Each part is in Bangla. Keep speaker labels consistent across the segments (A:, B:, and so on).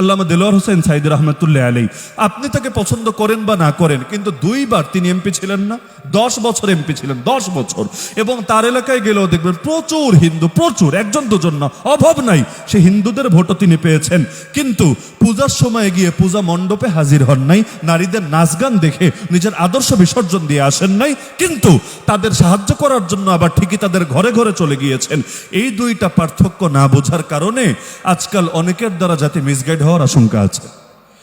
A: আল্লামা দেলোয়ার হোসেন সাইদ রহমতুল্লাহ আলী আপনি তাকে পছন্দ করেন বা না করেন, কিন্তু দুইবার তিনি এমপি ছিলেন না, দশ বছর এমপি ছিলেন, দশ বছর। এবং তার এলাকায় গেলেও দেখবেন প্রচুর হিন্দু, প্রচুর, একজন দুজন না, অভাব নাই, সে হিন্দুদের ভোটও তিনি পেয়েছেন। কিন্তু পূজার সময় গিয়ে পূজা মণ্ডপে হাজির হন নাই, নারীদের নাচ গান দেখে নিজের আদর্শ বিসর্জন দিয়ে আসেন নাই, কিন্তু তাদের সাহায্য করার জন্য আবার ঠিকই তাদের ঘরে ঘরে চলে গিয়েছেন। এই দুইটা পার্থক্য না বোঝার কারণে আজকাল অনেকের দ্বারা যাতে মিসগাইড হওয়ার আশঙ্কা আছে।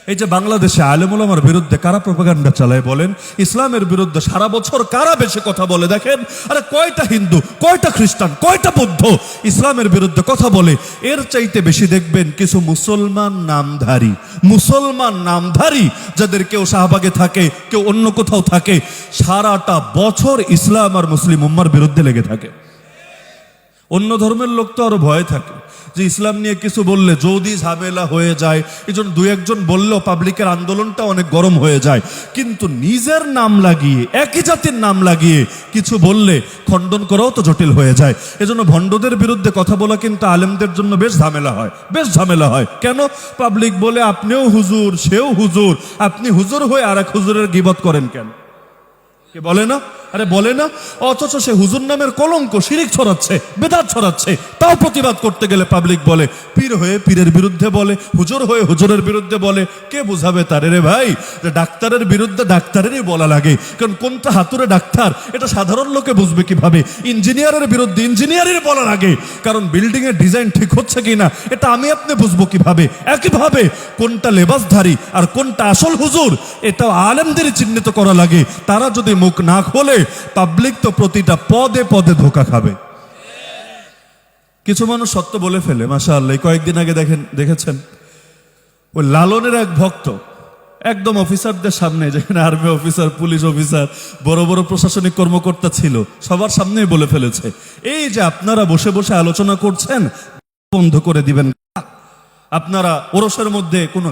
A: এই যে বাংলাদেশে আলেমুলামার বিরুদ্ধে কারা প্রপাগান্ডা চালায় বলেন? ইসলামের বিরুদ্ধে সারা বছর কারা বেশি কথা বলে দেখেন? আরে কয়টা হিন্দু, কয়টা খ্রিস্টান, কয়টা বৌদ্ধ ইসলামের বিরুদ্ধে কথা বলে? এর চাইতে বেশি দেখবেন কিছু মুসলমান নামধারী মুসলমান নামধারী যাদের কেউ শাহবাগে থাকে, কেউ অন্য কোথাও থাকে, সারাটা বছর ইসলাম আর মুসলিম উম্মার বিরুদ্ধে লেগে থাকে। অন্য ধর্মের লোক তো আরও ভয়ে থাকে। যে ইসলাম নিয়ে কিছু বললে যদি ঝামেলা হয়ে যায়, এই জন্য দু একজন বললেও পাবলিকের আন্দোলনটা অনেক গরম হয়ে যায়। কিন্তু নিজের নাম লাগিয়ে, একই জাতির নাম লাগিয়ে কিছু বললে খণ্ডন করাও তো জটিল হয়ে যায়। এজন্য ভণ্ডদের বিরুদ্ধে কথা বলা কিন্তু আলেমদের জন্য বেশ ঝামেলা হয়, বেশ ঝামেলা হয়। কেন? পাবলিক বলে আপনিও হুজুর, সেও হুজুর। আপনি হুজুর হয়ে আর এক হুজুরের গিবত করেন কেন? কে বলে না? আরে বলে না, অথচ সে হুজুর নামের কলঙ্ক শিরিক ছড়াচ্ছে, বেদাত ছড়াচ্ছে, তাও প্রতিবাদ করতে গেলে পাবলিক বলে, পীর হয়ে পীরের বিরুদ্ধে বলে, হুজুর হয়ে হুজুরের বিরুদ্ধে বলে, কে বুঝাবে তারে রে ভাই? যে ডাক্তারের বিরুদ্ধে ডাক্তারেরই বলা লাগে, কারণ কোনটা হাতুরে ডাক্তার? এটা সাধারণ লোকে বুঝবে কীভাবে? ইঞ্জিনিয়ারের বিরুদ্ধে ইঞ্জিনিয়ারের বলা লাগে, কারণ বিল্ডিং এর ডিজাইন ঠিক হচ্ছে কিনা, এটা আমি আপনি বুঝব কীভাবে? একইভাবে কোনটা লেবাসধারী আর কোনটা আসল হুজুর, এটাও আলেমদের চিহ্নিত করা লাগে, তারা যদি মুখ না খোলে পাবলিক তো প্রতিটা পদে পদে ধোকা খাবে। কিছু মানুষ সত্য বলে ফেলে মাসা আল্লাহ কয়েকদিন আগে দেখেন, দেখেছেন? ওই লালনের এক ভক্ত, একদম অফিসারদের সামনে, যেখানে আর্মি অফিসার, পুলিশ অফিসার, বড় বড় প্রশাসনিক কর্মকর্তা ছিল, সবার সামনেই বলে ফেলেছে, এই যে আপনারা বসে বসে আলোচনা করছেন, বন্ধ করে দিবেন। আপনারা ওরসের মধ্যে কোনো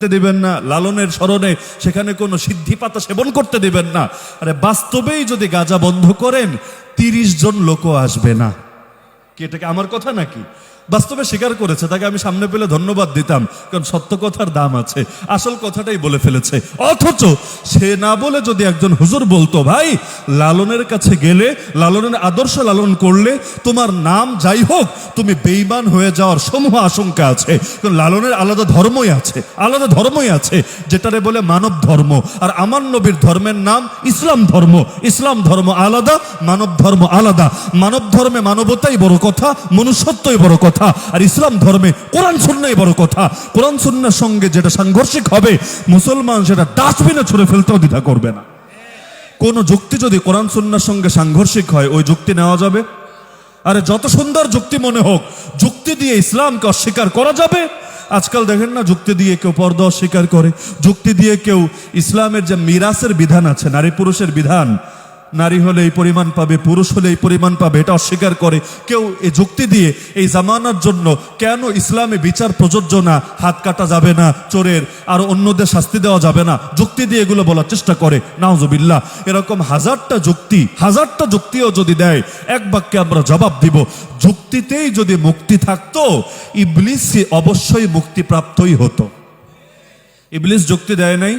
A: দিবেন না, লালনের স্মরণে সেখানে কোনো সিদ্ধি পাতা সেবন করতে দেবেন না। আরে বাস্তবেই যদি গাজা বন্ধ করেন, তিরিশ জন লোকও আসবে না। কি এটাকে আমার কথা নাকি? বাস্তবে স্বীকার করেছে, তাকে আমি সামনে পেলে ধন্যবাদ দিতাম, কারণ সত্য কথার দাম আছে, আসল কথাটাই বলে ফেলেছে। অথচ সে না বলে যদি একজন হুজুর বলতো, ভাই, লালনের কাছে গেলে, লালনের আদর্শ লালন করলে তোমার নাম যাই হোক, তুমি বেইমান হয়ে যাওয়ার সমূহ আশঙ্কা আছে। কারণ লালনের আলাদা ধর্মই আছে, আলাদা ধর্মই আছে, যেটারে বলে মানব ধর্ম। আর আমার নবীর ধর্মের নাম ইসলাম ধর্ম। ইসলাম ধর্ম আলাদা, মানব ধর্ম আলাদা। মানব ধর্মে মানবতাই বড় কথা, মনুষ্যত্বই বড় কথা। আর ইসলাম ধর্মে কোরআন শূন্যই বড় কথা। কোরআন শূন্যের সঙ্গে যেটা সাংঘর্ষিক হবে, মুসলমান সেটা ডাস্টবিনে ছুড়ে ফেলতেও দ্বিধা করবে না। কোন যুক্তি যদি কোরআন সুন্নার সঙ্গে সাংঘর্ষিক হয়, ওই যুক্তি নেওয়া যাবে? আরে যত সুন্দর যুক্তি মনে হোক, যুক্তি দিয়ে ইসলামকে অস্বীকার করা যাবে। আজকাল দেখেন না, যুক্তি দিয়ে কেউ পর্দা অস্বীকার করে। যুক্তি দিয়ে কেউ ইসলামের যে মিরাসের বিধান আছে, নারী পুরুষের বিধান নারী হলে এই পরিমাণ পাবে, পুরুষ হলে এই পরিমাণ পাবে, এটা অস্বীকার করে কেউ এই যুক্তি দিয়ে এই জামানার জন্য কেন ইসলামে বিচার প্রযোজ্য না, হাত কাটা যাবে না, চোরের আর অন্যদের শাস্তি দেওয়া যাবে না, যুক্তি দিয়ে এগুলো বলার চেষ্টা করে নাওজবিল্লা এরকম হাজারটা যুক্তি, হাজারটা যুক্তিও যদি দেয়, এক বাক্যে আমরা জবাব দিব, যুক্তিতেই যদি মুক্তি থাকতো ইবলিস অবশ্যই মুক্তিপ্রাপ্তই হতো। ইবলিস যুক্তি দেয় নাই,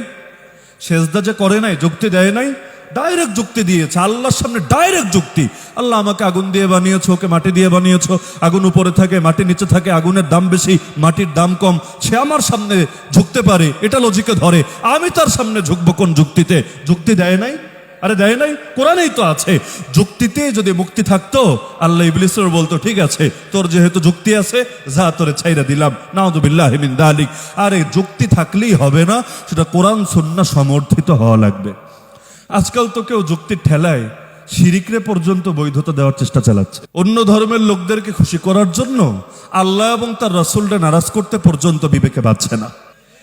A: সেজদা যে করে নাই, যুক্তি দেয় নাই ডাইরেক্ট যুক্তি দিয়েছে, আল্লাহর সামনে ডাইরেক্ট যুক্তি। আল্লাহ আমাকে আগুন দিয়ে বানিয়েছো, ওকে মাটি দিয়ে বানিয়েছো। আগুন উপরে থাকে, মাটি নিচে থাকে, আগুনের দাম বেশি, মাটির দাম কম। সে আমার সামনে ঝুঁকতে পারে, এটা লজিকে ধরে। আমি তার সামনে ঝুঁকবো কোন যুক্তিতে? যুক্তি দেয় নাই? আরে দেয় নাই? কোরআনেই তো আছে। যুক্তিতে যদি মুক্তি থাকতো, আল্লাহ ইবলিসর বলতো, ঠিক আছে, তোর যেহেতু যুক্তি আছে, যা তোরে ছাইরা দিলাম। নাউদুবিল্লাহ মিন দালিক। আরে যুক্তি থাকলেই হবে না, সেটা কোরআন সুন্না সমর্থিত হওয়া লাগবে। আজকাল তো কেউ যুক্তির ঠেলায় শিরিকরে পর্যন্ত বৈধতা দেওয়ার চেষ্টা চালাচ্ছে। অন্য ধর্মের লোকদেরকে খুশি করার জন্য আল্লাহ এবং তার রসুলটা নারাজ করতে পর্যন্ত বিবেকে পাচ্ছে না।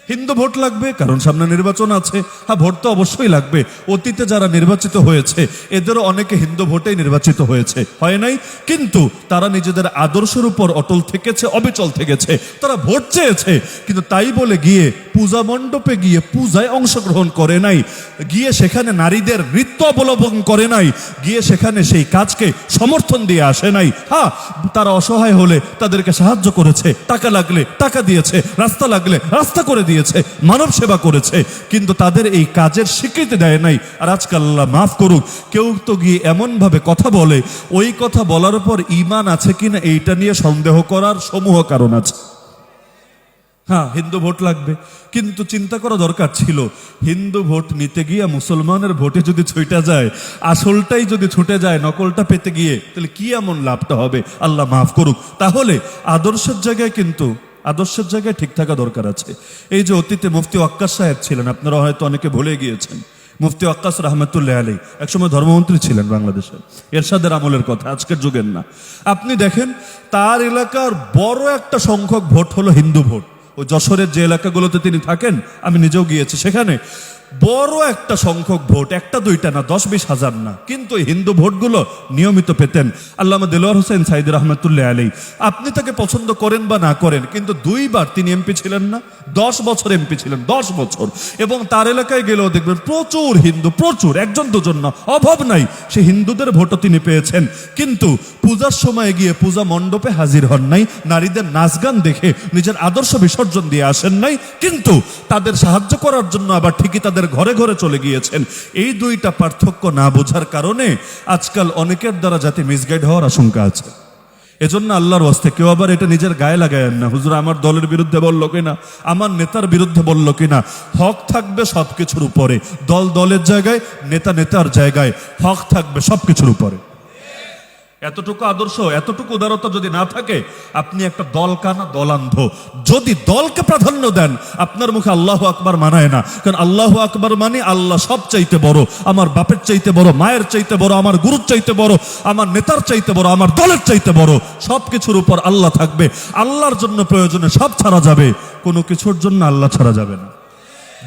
A: হিন্দু ভোট লাগবে, কারণ সামনে নির্বাচন আছে। হ্যাঁ ভোট তো অবশ্যই লাগবে। অতীতে যারা নির্বাচিত হয়েছে, এদেরও অনেকে হিন্দু ভোটেই নির্বাচিত হয়েছে। হয় নাই? কিন্তু তারা নিজেদের আদর্শের উপর অটল থেকেছে, অবিচল থেকেছে। তারা ভোট চেয়েছে, কিন্তু তাই বলে গিয়ে পূজা মণ্ডপে গিয়ে পূজায় অংশগ্রহণ করে নাই। গিয়ে সেখানে নারীদের নৃত্য অবলম্বন করে নাই। গিয়ে সেখানে সেই কাজকে সমর্থন দিয়ে আসে নাই। হ্যাঁ তারা অসহায় হলে তাদেরকে সাহায্য করেছে। টাকা লাগলে টাকা দিয়েছে, রাস্তা লাগলে রাস্তা করে দিয়েছে। মানব সেবা করেছে, কিন্তু তাদের এই কাজের স্বীকৃতি দেয় নাই। আর আজকাল আল্লাহ মাফ করুক, কেউ তো গিয়ে এমন ভাবে কথা বলে, ওই কথা বলার পর ইমান আছে কিনা এইটা নিয়ে সন্দেহ করার সমূহ কারণ আছে। হ্যাঁ হিন্দু ভোট লাগবে, কিন্তু চিন্তা করা দরকার ছিল, হিন্দু ভোট নিতে গিয়ে মুসলমানের ভোটে যদি ছুটে যায়, আসলটাই যদি ছুটে যায়, নকলটা পেতে গিয়ে, তাহলে কি এমন লাভটা হবে? আল্লাহ মাফ করুক। তাহলে আদর্শের জায়গায় কিন্তু আদর্শের জায়গায় ঠিক থাকা দরকার আছে। এই যে অতীতে মুফতি আক্কাস সাহেব ছিলেন, আপনারা হয়তো অনেকে ভুলে গিয়েছেন। মুফতি আক্কাস রহমতুল্লাহ আলী একসময় ধর্মমন্ত্রী ছিলেন বাংলাদেশের এরশাদের আমলের কথা, আজকের যুগের না। আপনি দেখেন, তার এলাকার বড় একটা সংখ্যক ভোট হলো হিন্দু ভোট। ও যশোরের যে এলাকাগুলোতে তিনি থাকেন, আমি নিজেও গিয়েছি সেখানে। বড় একটা সংখ্যক ভোট, একটা, দুইটা না, দশ, বিশ হাজার না। কিন্তু হিন্দু ভোটগুলো নিয়মিত পেতেন। আল্লামা দেলোয়ার হোসেন সাইদ রহমতুল্লাহ আলী আপনি তাকে পছন্দ করেন বা না করেন, কিন্তু দুইবার তিনি এমপি ছিলেন না, দশ বছর এমপি ছিলেন, দশ বছর। এবং তার এলাকায় গেলেও দেখবেন প্রচুর হিন্দু, প্রচুর, একজন দুজন না, অভাব নাই। সে হিন্দুদের ভোটও তিনি পেয়েছেন। কিন্তু পূজার সময় গিয়ে পূজা মণ্ডপে হাজির হন নাই, নারীদের নাচ গান দেখে নিজের আদর্শ বিসর্জন দিয়ে আসেন নাই। কিন্তু তাদের সাহায্য করার জন্য আবার ঠিকই তাদের ঘরে ঘরে চলে গিয়েছেন। এই দুইটা পার্থক্য না বোঝার কারণে আজকাল অনেকের দ্বারা যাতে মিসগাইড হওয়ার আশঙ্কা আছে। এজন্য আল্লাহর ওয়াস্তে কেউ আবার এটা নিজের গায়ে লাগায়েন না। হুজুর, আমার দলের বিরুদ্ধে বলল কিনা? আমার নেতার বিরুদ্ধে বলল কিনা? হক থাকবে সব কিছুর উপরে। দল দলের জায়গায়, নেতা নেতার জায়গায়। হক থাকবে সব কিছুর উপরে। এতটুকু আদর্শ, এতটুকু উদারতা যদি না থাকে, আপনি একটা দল কানা দলান্ধ। যদি দলকে প্রাধান্য দেন, আপনার মুখে আল্লাহ আকবার মানায় না। কারণ আল্লাহ আকবার মানে আল্লাহ সব চাইতে বড়, আমার বাপের চাইতে বড়, মায়ের চাইতে বড়, আমার গুরুর চাইতে বড়, আমার নেতার চাইতে বড়, আমার দলের চাইতে বড় সব কিছুর উপর আল্লাহ থাকবে। আল্লাহর জন্য প্রয়োজনে সব ছাড়া যাবে, কোনো কিছুর জন্য আল্লাহ ছাড়া যাবে না।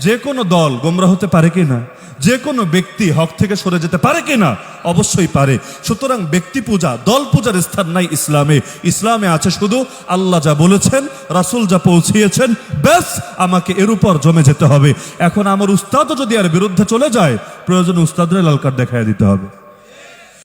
A: যে কোনো দল গোমরা হতে পারে কি না যে কোনো ব্যক্তি হক থেকে সরে যেতে পারে কি না অবশ্যই পারে। সুতরাং ব্যক্তি পূজা, দল পূজার স্থান নাই ইসলামে। ইসলামে আছে শুধু আল্লাহ যা বলেছেন, রাসুল যা পৌঁছিয়েছেন, ব্যাস, আমাকে এর উপর জমে যেতে হবে। এখন আমার উস্তাদও যদি আর বিরুদ্ধে চলে যায়, প্রয়োজন উস্তাদরে লাল কার্ড দেখায় দিতে হবে।